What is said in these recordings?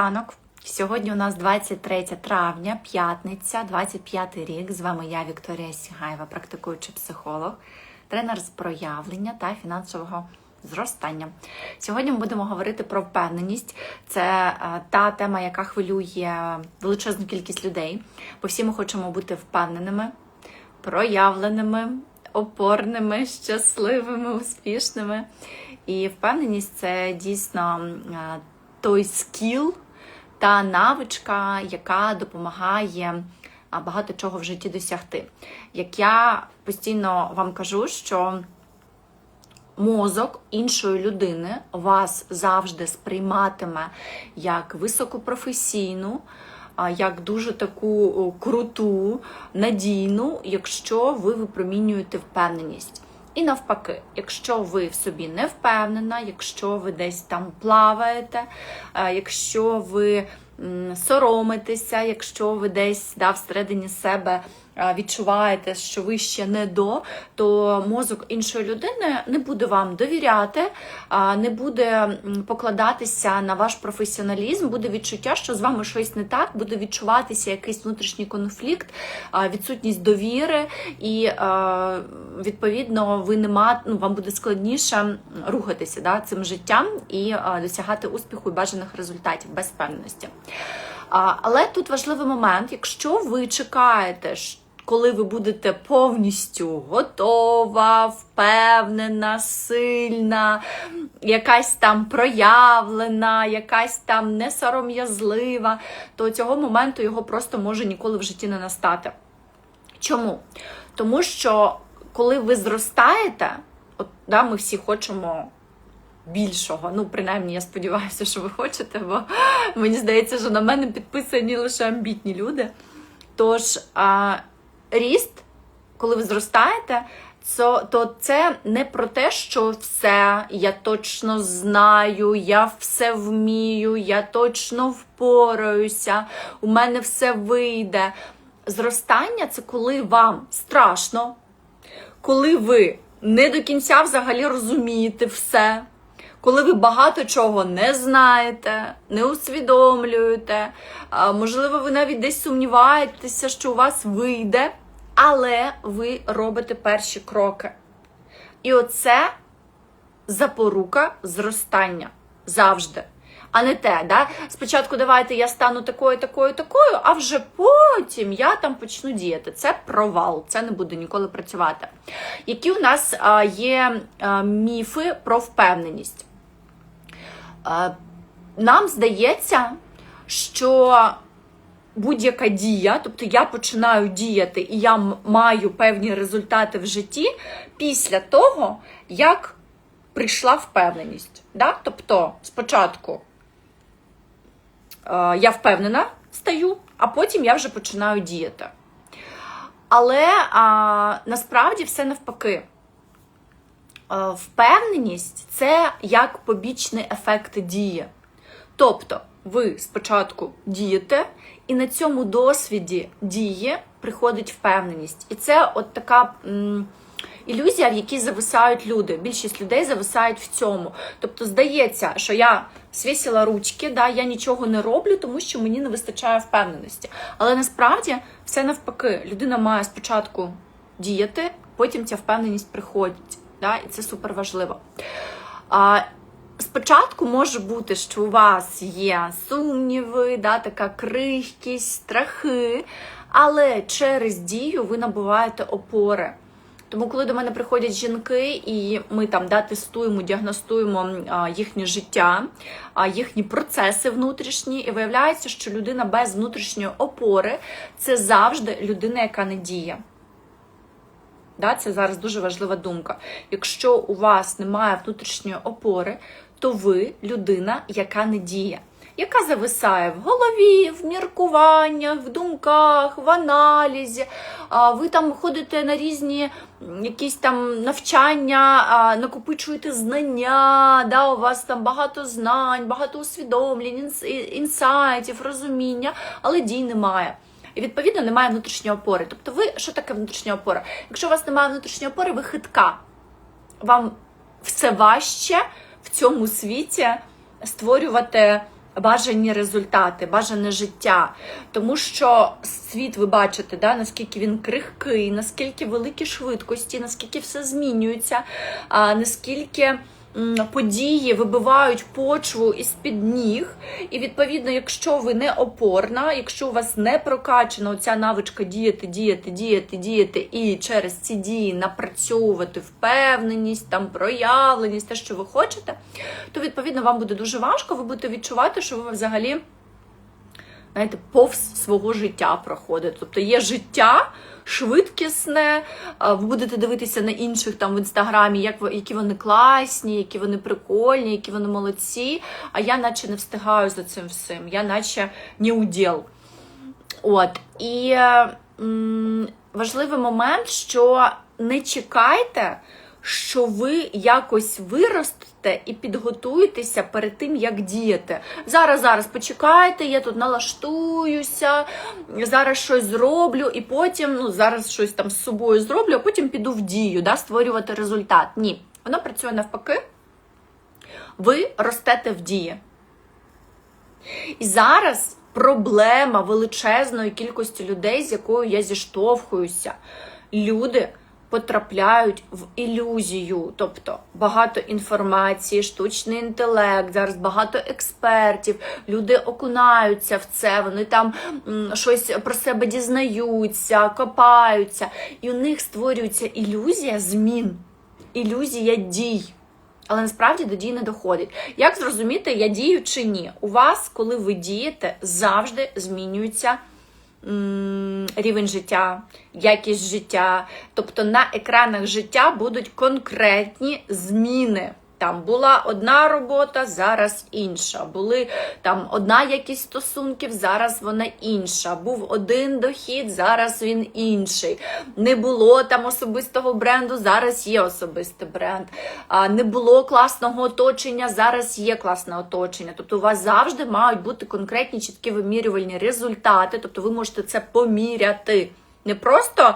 Ранок. Сьогодні у нас 23 травня, п'ятниця, 25 рік. З вами я, Вікторія Сігаєва, практикуючий психолог, тренер з проявлення та фінансового зростання. Сьогодні ми будемо говорити про впевненість. Це е, та тема, яка хвилює величезну кількість людей, бо всі ми хочемо бути впевненими, проявленими, опорними, щасливими, успішними. І впевненість це дійсно е, той скіл та навичка, яка допомагає багато чого в житті досягти. Як я постійно вам кажу, що мозок іншої людини вас завжди сприйматиме як високопрофесійну, як дуже таку круту, надійну, якщо ви випромінюєте впевненість. І навпаки, якщо ви в собі не впевнена, якщо ви десь там плаваєте, е, якщо ви соромитеся, якщо ви десь да, всередині себе відчуваєте, що ви ще не до, то мозок іншої людини не буде вам довіряти, не буде покладатися на ваш професіоналізм, буде відчуття, що з вами щось не так, буде відчуватися якийсь внутрішній конфлікт, відсутність довіри, і відповідно ви не мат, ну, вам буде складніше рухатися да, цим життям і досягати успіху і бажаних результатів без впевненості. Але тут важливий момент, якщо ви чекаєте, коли ви будете повністю готова, впевнена, сильна, якась там проявлена, якась там несором'язлива, то цього моменту його просто може ніколи в житті не настати. Чому? Тому що коли ви зростаєте, от да, ми всі хочемо більшого. Ну, принаймні, я сподіваюся, що ви хочете, бо мені здається, що на мене підписані лише амбітні люди. Тож, а, ріст, коли ви зростаєте, то, це не про те, що все, я точно знаю, я все вмію, я точно впораюся, у мене все вийде. Зростання це коли вам страшно, коли ви не до кінця взагалі розумієте все, коли ви багато чого не знаєте, не усвідомлюєте, можливо, ви навіть десь сумніваєтеся, що у вас вийде, але ви робите перші кроки. І оце запорука зростання завжди. А не те, да? спочатку давайте я стану такою, такою, такою, а вже потім я там почну діяти. Це провал, це не буде ніколи працювати. Які у нас є міфи про впевненість? Нам здається, що будь-яка дія, тобто я починаю діяти і я маю певні результати в житті після того, як прийшла впевненість. Да? Тобто, спочатку е, я впевнена стаю, а потім я вже починаю діяти. Але а, насправді все навпаки. Е, Впевненість це як побічний ефект дії. Тобто, ви спочатку дієте, і на цьому досвіді дії приходить впевненість. І це от така м, ілюзія, в якій зависають люди. Більшість людей зависають в цьому. Тобто, здається, що я свісила ручки, да, я нічого не роблю, тому що мені не вистачає впевненості. Але насправді все навпаки, людина має спочатку діяти, потім ця впевненість приходить. Да, і це супер важливо. А, Спочатку може бути, що у вас є сумніви, да, така крихкість, страхи, але через дію ви набуваєте опори. Тому, коли до мене приходять жінки, і ми там да, тестуємо, діагностуємо їхнє життя, їхні процеси внутрішні, і виявляється, що людина без внутрішньої опори це завжди людина, яка не діє. Да, це зараз дуже важлива думка. Якщо у вас немає внутрішньої опори, то ви людина, яка не діє, яка зависає в голові, в міркуваннях, в думках, в аналізі. Ви там ходите на різні якісь там навчання, накопичуєте знання, да, у вас там багато знань, багато усвідомлень, інсайтів, розуміння, але дій немає. І відповідно немає внутрішньої опори. Тобто, ви що таке внутрішня опора? Якщо у вас немає внутрішньої опори, ви хитка. Вам все важче в цьому світі створювати бажані результати, бажане життя. Тому що світ, ви бачите, да, наскільки він крихкий, наскільки великі швидкості, наскільки все змінюється, а, наскільки події вибивають почву із під ніг. І відповідно, якщо ви не опорна, якщо у вас не прокачана ця навичка діяти, діяти, діяти, діяти, і через ці дії напрацьовувати впевненість, там проявленість, те, що ви хочете, то відповідно вам буде дуже важко. Ви будете відчувати, що ви взагалі. Знаєте, повз свого життя проходить. Тобто є життя швидкісне, ви будете дивитися на інших там в інстаграмі, як які вони класні, які вони прикольні, які вони молодці. А я наче не встигаю за цим всім. Я наче не уділ. От. І м, важливий момент, що не чекайте, що ви якось виростете і підготуєтеся перед тим, як діяти. Зараз, зараз почекайте, я тут налаштуюся, зараз щось зроблю, і потім ну, зараз щось там з собою зроблю, а потім піду в дію, да, створювати результат. Ні, воно працює навпаки. Ви ростете в дії. І зараз проблема величезної кількості людей, з якою я зіштовхуюся. Люди потрапляють в ілюзію, тобто багато інформації, штучний інтелект, зараз багато експертів, люди окунаються в це, вони там щось про себе дізнаються, копаються, і у них створюється ілюзія змін, ілюзія дій. Але насправді до дій не доходить. Як зрозуміти, я дію чи ні? У вас, коли ви дієте, завжди змінюється рівень життя, якість життя. Тобто на екранах життя будуть конкретні зміни. Там була одна робота, зараз інша. Були там одна якість стосунків, зараз вона інша. Був один дохід, зараз він інший. Не було там особистого бренду, зараз є особистий бренд. А, не було класного оточення, зараз є класне оточення. Тобто у вас завжди мають бути конкретні чіткі вимірювальні результати. Тобто ви можете це поміряти. Не просто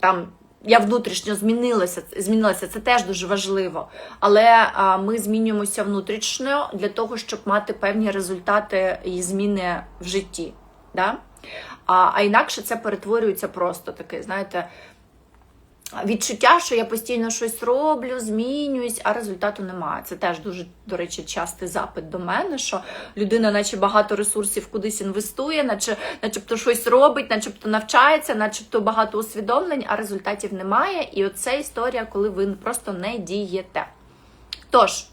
там. Я внутрішньо змінилася, змінилася, це теж дуже важливо. Але ми змінюємося внутрішньо для того, щоб мати певні результати і зміни в житті. Да? А, а інакше це перетворюється просто таке, знаєте, відчуття, що я постійно щось роблю, змінююсь, а результату немає. Це теж дуже, до речі, частий запит до мене, що людина, наче багато ресурсів кудись інвестує, наче, начебто щось робить, начебто навчається, начебто багато усвідомлень, а результатів немає. І оце історія, коли ви просто не дієте. Тож.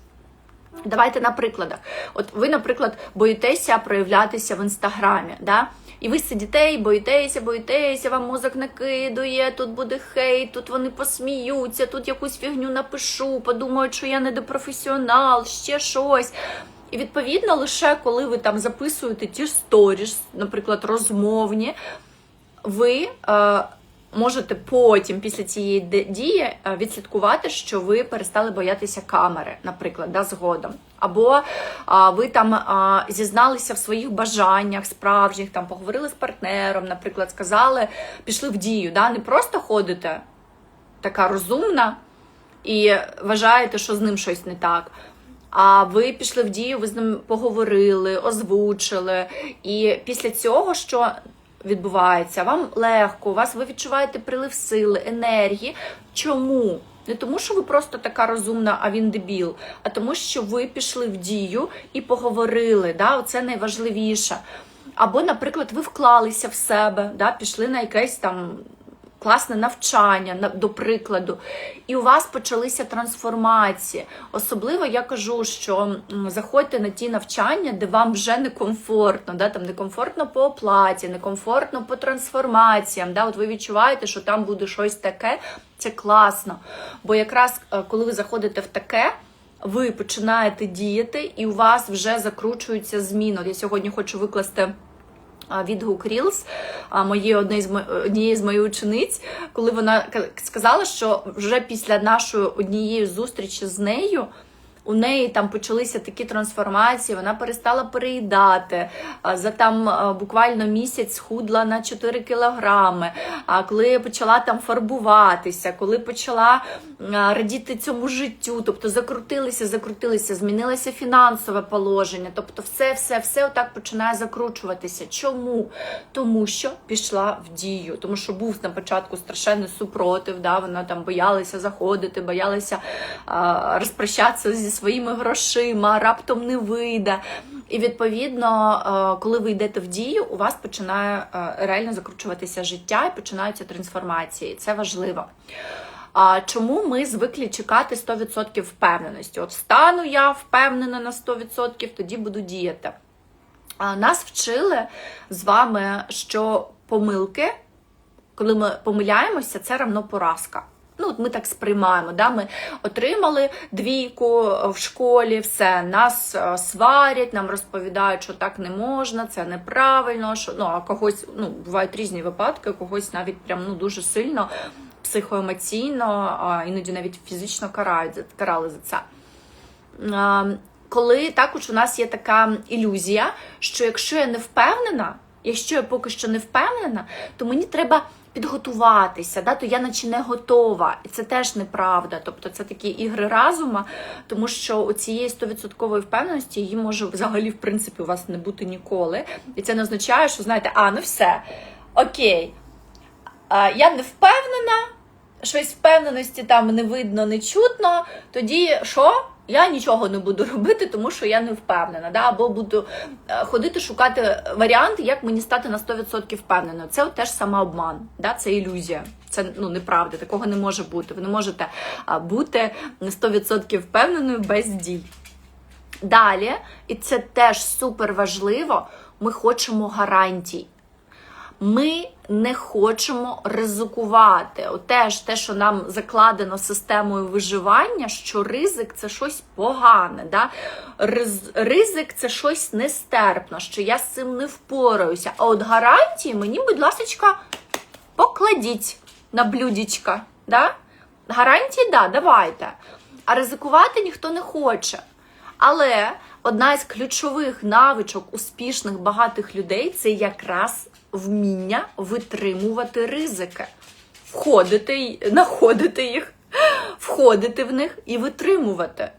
Давайте на прикладах. От ви, наприклад, боїтеся проявлятися в інстаграмі, да? і ви сидите і боїтеся, боїтеся, вам мозок накидує, тут буде хейт, тут вони посміються, тут якусь фігню напишу, подумають, що я недопрофесіонал, ще щось. І відповідно, лише коли ви там записуєте ті сторіс, наприклад, розмовні, ви е, можете потім, після цієї дії, е, відслідкувати, що ви перестали боятися камери, наприклад, да, згодом. Або а, ви там а, зізналися в своїх бажаннях справжніх, там поговорили з партнером, наприклад, сказали, пішли в дію. Да? Не просто ходите така розумна і вважаєте, що з ним щось не так. А ви пішли в дію, ви з ним поговорили, озвучили. І після цього, що відбувається, вам легко, у вас ви відчуваєте прилив сили, енергії. Чому? Не тому, що ви просто така розумна, а він дебіл, а тому, що ви пішли в дію і поговорили. Да? Оце найважливіше. Або, наприклад, ви вклалися в себе, да? пішли на якесь там класне навчання, до прикладу, і у вас почалися трансформації. Особливо я кажу, що заходьте на ті навчання, де вам вже некомфортно, да? там некомфортно по оплаті, некомфортно по трансформаціям. Да? От ви відчуваєте, що там буде щось таке, це класно. Бо якраз е, коли ви заходите в таке, ви починаєте діяти, і у вас вже закручуються зміни. Я сьогодні хочу викласти відгук Reels моєї однієї з моїх учениць, коли вона ка- сказала, що вже після нашої однієї зустрічі з нею. У неї там почалися такі трансформації, вона перестала переїдати. За там буквально місяць схудла на 4 кілограми. А коли почала там фарбуватися, коли почала радіти цьому життю, тобто закрутилися, закрутилися, змінилося фінансове положення, тобто все, все, все отак починає закручуватися. Чому? Тому що пішла в дію, тому що був на початку страшенний супротив, да, вона там боялася заходити, боялася а, розпрощатися зі своїми грошима, раптом не вийде. І відповідно, е, коли ви йдете в дію, у вас починає е, реально закручуватися життя і починаються трансформації. Це важливо. А чому ми звикли чекати 100% впевненості? От стану я впевнена на 100%, тоді буду діяти. А Нас вчили з вами, що помилки, коли ми помиляємося, це равно поразка. Ну, от ми так сприймаємо. Да? Ми отримали двійку в школі, все, нас е, сварять, нам розповідають, що так не можна, це неправильно. Що, ну, а когось, ну, бувають різні випадки, когось навіть прям ну, дуже сильно психоемоційно, іноді навіть фізично карають, карали за це. Коли також у нас є така ілюзія, що якщо я не впевнена, якщо я поки що не впевнена, то мені треба підготуватися, да, то я наче не готова. І це теж неправда. Тобто це такі ігри разума, тому що у цієї 100% впевненості її може взагалі, в принципі, у вас не бути ніколи. І це не означає, що знаєте, а, ну все, окей, я не впевнена, щось впевненості там не видно, не чутно, тоді що? Я нічого не буду робити, тому що я не впевнена. Да? Або буду е, ходити шукати варіанти, як мені стати на 100% впевненою. Це теж самообман, да? це ілюзія. Це ну неправда, такого не може бути. Ви не можете бути на 100% впевненою без дій. Далі, і це теж супер важливо, ми хочемо гарантій. Ми не хочемо ризикувати. От Теж те, що нам закладено системою виживання, що ризик це щось погане. Да? Риз- Ризик це щось нестерпно, що я з цим не впораюся. А от гарантії мені, будь ласка, покладіть на блюдечка. Да? Гарантії, да, давайте. А ризикувати ніхто не хоче. Але одна із ключових навичок успішних багатих людей це якраз вміння витримувати ризики, входити, знаходити їх, входити в них і витримувати.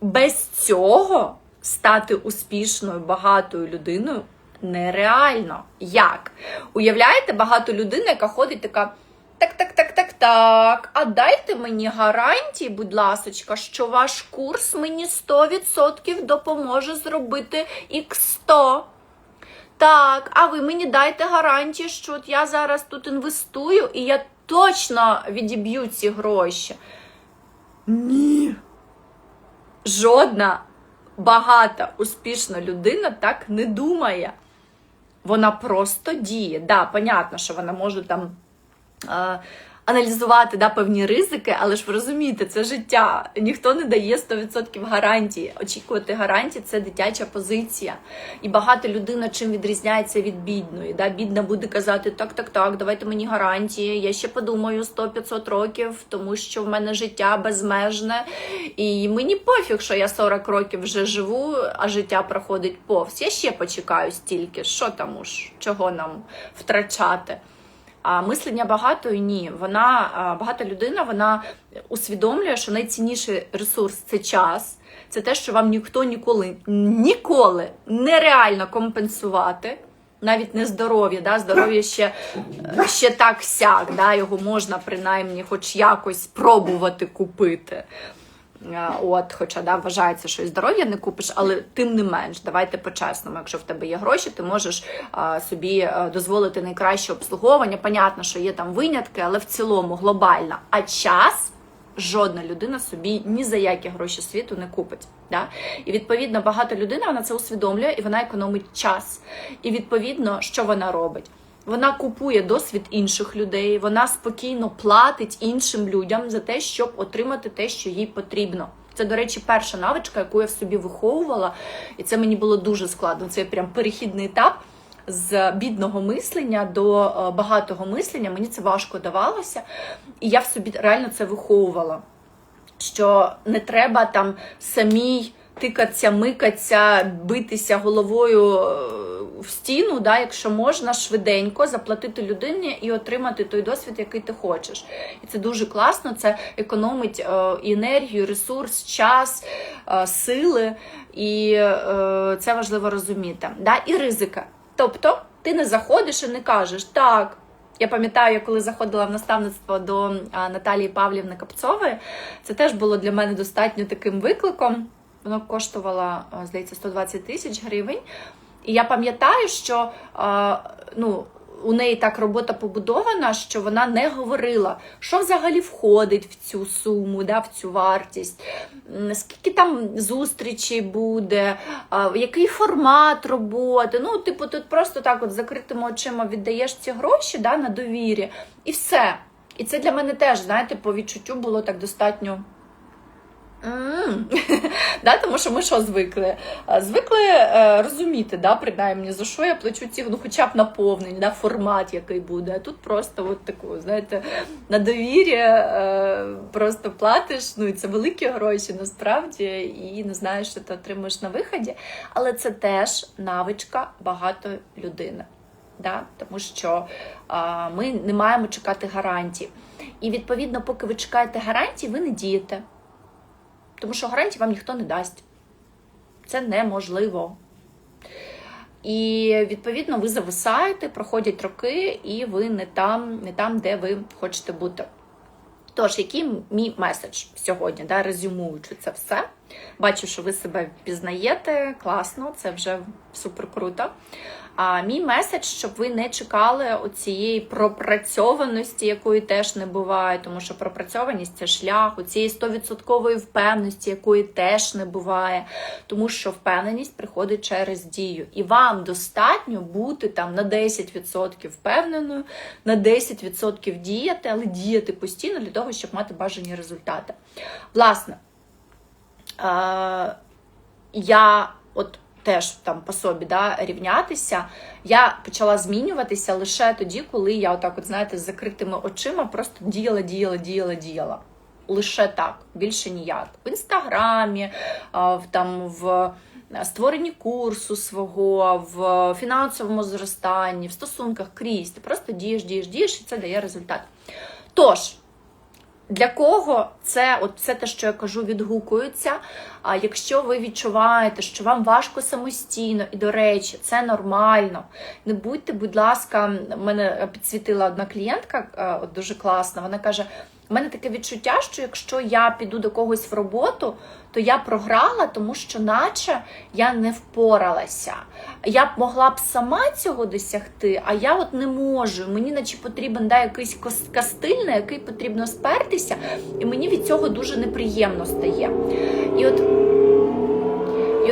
Без цього стати успішною, багатою людиною нереально. Як? Уявляєте, багато людини, яка ходить така. Так, так, так, так, так. А дайте мені гарантії, будь ласочка, що ваш курс мені 100% допоможе зробити X100. Так, а ви мені дайте гарантію, що от я зараз тут інвестую і я точно відіб'ю ці гроші. Ні. Жодна багата, успішна людина так не думає. Вона просто діє. Да, понятно, що вона може там е, аналізувати да, певні ризики, але ж ви розумієте, це життя. Ніхто не дає 100% гарантії. Очікувати гарантії це дитяча позиція. І багато людина чим відрізняється від бідної. Да? Бідна буде казати: так, так, так, давайте мені гарантії. Я ще подумаю 100-500 років, тому що в мене життя безмежне. І мені пофіг, що я 40 років вже живу, а життя проходить повз. Я ще почекаю стільки. Що там уж, чого нам втрачати? А мислення багатої ні. Вона багата людина, вона усвідомлює, що найцінніший ресурс це час. Це те, що вам ніхто ніколи ніколи нереально компенсувати. Навіть не здоров'я, да? здоров'я ще, ще так сяк, да? його можна принаймні хоч якось спробувати купити. А, От, хоча да, вважається, що і здоров'я не купиш, але тим не менш, давайте по-чесному, якщо в тебе є гроші, ти можеш а, собі дозволити найкраще обслуговування. Понятно, що є там винятки, але в цілому глобально. А час жодна людина собі ні за які гроші світу не купить. Да? І відповідно багато людей вона це усвідомлює і вона економить час. І відповідно, що вона робить? Вона купує досвід інших людей, вона спокійно платить іншим людям за те, щоб отримати те, що їй потрібно. Це, до речі, перша навичка, яку я в собі виховувала, і це мені було дуже складно. Це прям перехідний етап з бідного мислення до е, багатого мислення. Мені це важко давалося, і я в собі реально це виховувала. Що не треба там самій тикатися, микатися, битися головою е, в стіну, да, якщо можна швиденько заплатити людині і отримати той досвід, який ти хочеш. І це дуже класно, це економить е, і енергію, ресурс, час, е, сили, і це важливо розуміти. Да? І ризика. Тобто ти не заходиш і не кажеш так. Я пам'ятаю, я коли заходила в наставництво до Наталії Павлівни Капцової, це теж було для мене достатньо таким викликом. Воно коштувало, здається, 120 тисяч гривень. І я пам'ятаю, що ну, у неї так робота побудована, що вона не говорила, що взагалі входить в цю суму, да, в цю вартість, скільки там зустрічей буде, який формат роботи. Ну, типу, тут просто так от закритими очима віддаєш ці гроші да, на довірі, і все. І це для мене теж, знаєте, по відчуттю було так достатньо. Да, тому що ми що звикли? Звикли е, розуміти, да, принаймні, за що я плачу ці, ну хоча б наповнення, да, формат який буде. А тут просто от таку, знаєте, на довір'я е, просто платиш. Ну і це великі гроші насправді, і не знаєш, що ти отримаєш на виході. Але це теж навичка багато людини. Да? Тому що а, ми не маємо чекати гарантій. І відповідно, поки ви чекаєте гарантій, ви не дієте. Тому що гарантій вам ніхто не дасть. Це неможливо. І відповідно ви зависаєте, проходять роки, і ви не там, не там, де ви хочете бути. Тож, який мій меседж сьогодні, да, резюмуючи це все, бачу, що ви себе впізнаєте, класно, це вже супер круто. А мій меседж, щоб ви не чекали оцієї пропрацьованості, якої теж не буває, тому що пропрацьованість це шлях, оцієї 100% впевненості, якої теж не буває, тому що впевненість приходить через дію. І вам достатньо бути там на 10% впевненою, на 10% діяти, але діяти постійно для того, щоб мати бажані результати. Власне, я от теж там по собі да, рівнятися. Я почала змінюватися лише тоді, коли я отак, от знаєте, з закритими очима просто діяла, діяла, діяла, діяла. Лише так, більше ніяк. В інстаграмі, в там в створенні курсу свого, в фінансовому зростанні, в стосунках крізь. Ти просто дієш, дієш, дієш, і це дає результат. Тож. Для кого це, от все те, що я кажу, відгукується. А якщо ви відчуваєте, що вам важко самостійно, і, до речі, це нормально. Не будьте, будь ласка, мене підсвітила одна клієнтка, е, от дуже класна. Вона каже: у мене таке відчуття, що якщо я піду до когось в роботу, то я програла, тому що, наче я не впоралася. Я б могла б сама цього досягти, а я от не можу. Мені наче потрібен да, якийсь кастиль, на який потрібно спертися, і мені від цього дуже неприємно стає. І от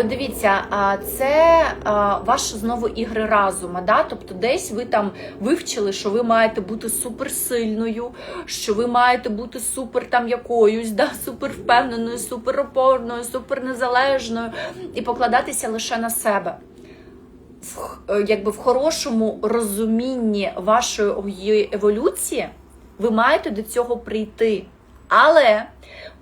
от дивіться, це ваші знову ігри разума. Да? Тобто, десь ви там вивчили, що ви маєте бути суперсильною, що ви маєте бути супер там якоюсь, да? супер впевненою, супер супер незалежною і покладатися лише на себе. В, е, якби в хорошому розумінні вашої еволюції ви маєте до цього прийти. Але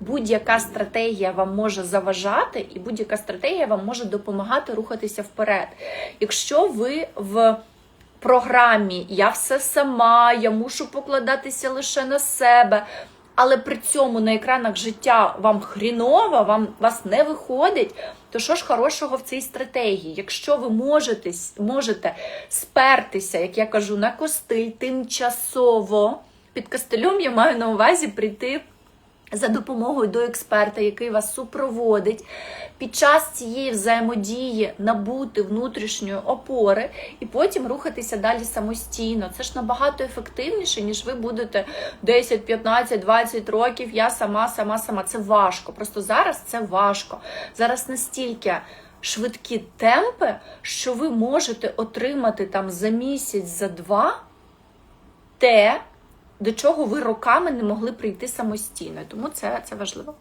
будь-яка стратегія вам може заважати, і будь-яка стратегія вам може допомагати рухатися вперед. Якщо ви в програмі Я все сама, я мушу покладатися лише на себе. Але при цьому на екранах життя вам хріново, вам вас не виходить. То що ж хорошого в цій стратегії? Якщо ви можете, можете спертися, як я кажу, на костиль тимчасово, під костилем я маю на увазі прийти за допомогою до експерта, який вас супроводить, під час цієї взаємодії набути внутрішньої опори і потім рухатися далі самостійно. Це ж набагато ефективніше, ніж ви будете 10, 15, 20 років. Я сама, сама, сама. Це важко. Просто зараз це важко. Зараз настільки. Швидкі темпи, що ви можете отримати там за місяць, за два те, до чого ви роками не могли прийти самостійно. Тому це, це важливо.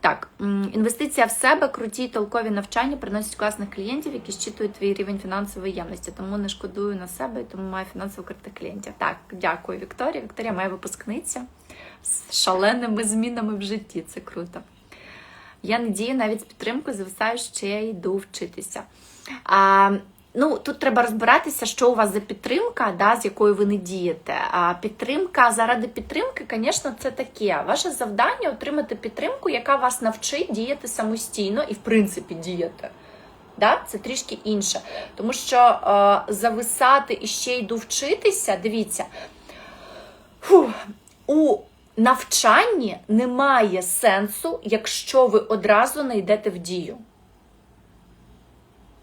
Так, інвестиція в себе, круті, толкові навчання приносять класних клієнтів, які щитують твій рівень фінансової ємності. Тому не шкодую на себе і тому маю фінансово крутих клієнтів. Так, дякую, Вікторія. Вікторія моя випускниця з шаленими змінами в житті. Це круто. Я не дію навіть з зависаю, ще йду вчитися. А, ну, тут треба розбиратися, що у вас за підтримка, да, з якою ви не дієте. А підтримка заради підтримки, звісно, це таке. Ваше завдання отримати підтримку, яка вас навчить діяти самостійно і, в принципі, діяти. Да? Це трішки інше. Тому що е, зависати і ще йду вчитися, дивіться, фу, у навчанні немає сенсу, якщо ви одразу не йдете в дію.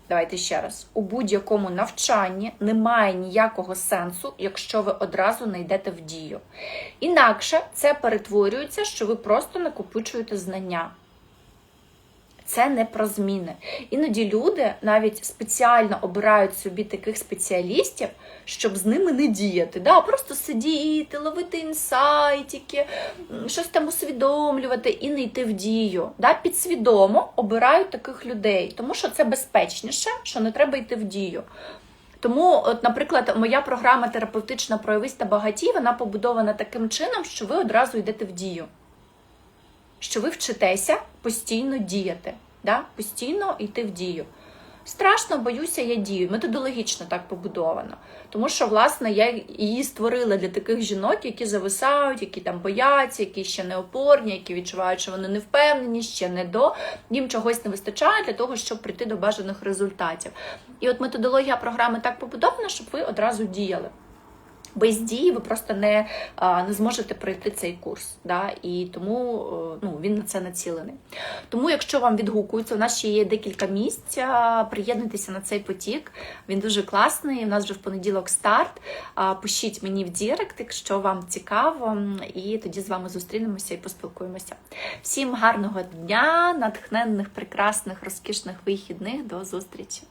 Давайте ще раз. У будь-якому навчанні немає ніякого сенсу, якщо ви одразу не йдете в дію. Інакше це перетворюється, що ви просто накопичуєте знання. Це не про зміни. Іноді люди навіть спеціально обирають собі таких спеціалістів, щоб з ними не діяти. Да? Просто сидіти, ловити інсайтики, щось там усвідомлювати і не йти в дію. Да? Підсвідомо обирають таких людей, тому що це безпечніше, що не треба йти в дію. Тому, от, наприклад, моя програма терапевтична проявись та багатій, вона побудована таким чином, що ви одразу йдете в дію що ви вчитеся постійно діяти, да? постійно йти в дію. Страшно, боюся, я дію. Методологічно так побудовано. Тому що, власне, я її створила для таких жінок, які зависають, які там бояться, які ще не опорні, які відчувають, що вони не впевнені, ще не до. Їм чогось не вистачає для того, щоб прийти до бажаних результатів. І от методологія програми так побудована, щоб ви одразу діяли без дії ви просто не, не зможете пройти цей курс. Да? І тому е, ну, він на це націлений. Тому, якщо вам відгукується, у нас ще є декілька місць. Приєднуйтеся на цей потік. Він дуже класний. У нас вже в понеділок старт. Пишіть мені в Дірект, якщо вам цікаво, і тоді з вами зустрінемося і поспілкуємося. Всім гарного дня, натхненних, прекрасних, розкішних вихідних. До зустрічі!